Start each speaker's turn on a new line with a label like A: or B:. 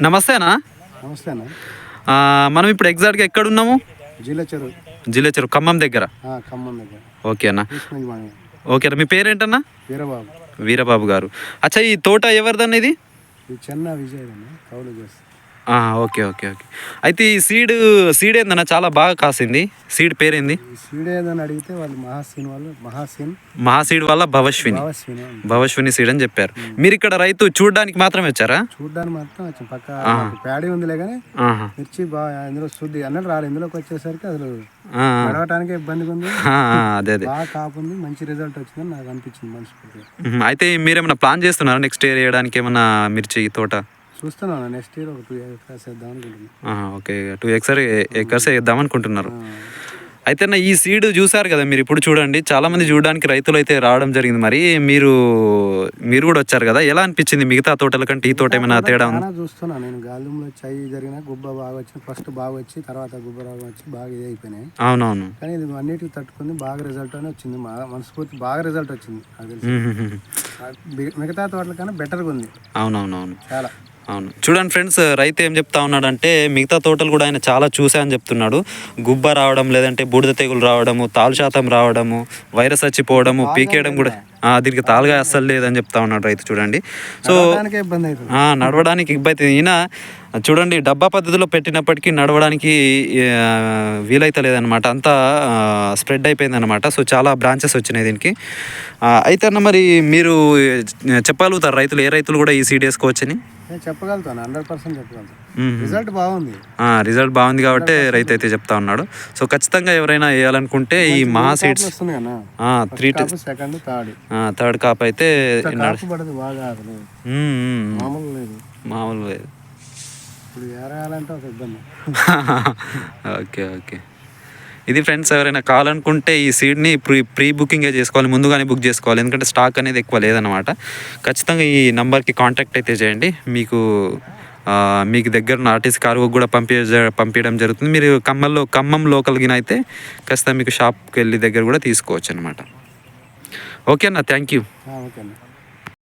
A: నమస్తే అన్న.
B: నమస్తే అన్న
A: మనం ఇప్పుడు ఎగ్జాక్ట్గా ఎక్కడ ఉన్నాము
B: జిల్లా చెరువు.
A: జిల్లా చెరువు ఖమ్మం దగ్గర.
B: ఆ, ఖమ్మం దగ్గర.
A: ఓకే అన్న. ఓకే మీ పేరేంటన్నా?
B: వీరబాబు.
A: వీరబాబు గారు. అచ్చా ఈ తోట ఎవరిదన్న ఇది?
B: చెన్న విజయ్ కౌలు
A: ఓకే ఓకే ఓకే. అయితే ఈ సీడ్ సీడ్ ఏందన్న చాలా బాగా కాసింది? సీడ్ పేరేంది?
B: సీడ్ ఏదని అడిగితే వాళ్ళు మహాసీన్ వాళ్ళు మహాసీన్.
A: మహాసీడ్ వల్ల భవశ్విని. భవశ్విని. సీడ్ అని చెప్పారు. మీరు ఇక్కడ రైతు చూడడానికి మాత్రమే వచ్చారా?
B: చూడ్డానికి మాత్రం వచ్చి. పక్క మాకు ప్యాడీ ఉందిలే కానీ
A: ఆహా.
B: మిర్చి బాగా ఇందులో శుద్ధి అన్నట్టు రాలేదు ఇందులోకి వచ్చేసరికి అసలు
A: ఆ,
B: నడవటానికి ఇబ్బందిగా ఉంది.
A: ఆ, ఆ, అదే అదే.
B: బాగా కాపు ఉంది. మంచి రిజల్ట్ వచ్చిందని నాకు అనిపించింది
A: మ్మ్. అయితే మీరేమైనా ప్లాన్ చేస్తున్నారా నెక్స్ట్ ఇయర్ వేయడానికి ఏమన్నా మిర్చి తోట?
B: చూస్తున్నాను. నెక్స్ట్ ఇయర్ ఒక టూ ఇయర్స్ వేద్దాం అనుకుంటున్నాను
A: ఓకే. టూ ఎకర్స్ ఎకర్స్ వేద్దాం అనుకుంటున్నారు. అయితే నా ఈ సీడ్ చూసారు కదా మీరు ఇప్పుడు చూడండి. చాలా మంది చూడడానికి రైతులు అయితే రావడం జరిగింది. మరి మీరు మీరు కూడా వచ్చారు కదా. ఎలా అనిపించింది మిగతా తోటల కంటే ఈ తోట ఏమైనా తేడా ఉంది?
B: చాలా చూస్తున్నాను నేను గాలింలో చై జరిగిన గుబ్బ బాగా వచ్చింది. ఫస్ట్ బాగా వచ్చి తర్వాత గుబ్బ రాగా వచ్చి బాగా ఇది అయిపోయినాయి.
A: అవునవును.
B: కానీ ఇది అన్నిటికి తట్టుకుంది. బాగా రిజల్ట్ అని వచ్చింది. మనస్ఫూర్తి బాగా రిజల్ట్ వచ్చింది. మిగతా తోటల కన్నా బెటర్గా ఉంది.
A: అవునవునవును.
B: చాలా.
A: అవును. చూడండి ఫ్రెండ్స్ రైతు ఏం చెప్తా ఉన్నాడంటే మిగతా తోటలు కూడా ఆయన చాలా చూసా అని చెప్తున్నాడు. గుబ్బ రావడం లేదంటే బూడిద తెగులు రావడము తాలు శాతం రావడము వైరస్ వచ్చిపోవడము పీకేయడం కూడా దీనికి తాలుగా అస్సలు లేదని చెప్తా ఉన్నాడు రైతు చూడండి. సో నడవడానికి ఇబ్బంది ఈయన చూడండి డబ్బా పద్ధతిలో పెట్టినప్పటికీ నడవడానికి వీలైతే లేదనమాట అంతా స్ప్రెడ్ అయిపోయింది అనమాట సో చాలా బ్రాంచెస్ వచ్చినాయి దీనికి. అయితే అన్న మరి మీరు చెప్పగలుగుతారు రైతులు? ఏ రైతులు కూడా ఈ సీడ్ వేసుకోవచ్చని
B: నేను చెప్పగలుగుతాను హండ్రెడ్ పర్సెంట్ చెప్పగలుగుతాను.
A: మ్మ్.
B: రిజల్ట్ బాగుంది.
A: రిజల్ట్ బాగుంది కాబట్టి రైతు అయితే చెప్తా ఉన్నాడు. సో ఖచ్చితంగా ఎవరైనా వేయాలనుకుంటే ఈ మహా సీడ్స్ త్రీ
B: కాపు సెకండ్ థర్డ్.
A: థర్డ్ కాప్ అయితే.
B: మామూలు లేదు.
A: మామూలు లేదు.
B: ఇప్పుడు ఏరేయాలంటే ఒక ఇబ్బంది.
A: Okay okay. ఇది ఫ్రెండ్స్ ఎవరైనా కావాలనుకుంటే ఈ సీడ్ని ప్రీ ప్రీ బుకింగే చేసుకోవాలి ముందుగానే బుక్ చేసుకోవాలి. ఎందుకంటే స్టాక్ అనేది ఎక్కువ లేదనమాట ఖచ్చితంగా ఈ నంబర్కి కాంటాక్ట్ అయితే చేయండి. మీకు మీకు దగ్గర ఆర్టీసీ కార్గో కూడా పంపి పంపించడం జరుగుతుంది. మీరు ఖమ్మంలో ఖమ్మం లోకల్గిన అయితే ఖచ్చితంగా మీకు షాప్కి వెళ్ళి దగ్గర కూడా తీసుకోవచ్చు అనమాట ఓకే అన్న థ్యాంక్ యూ
B: ఓకే అండి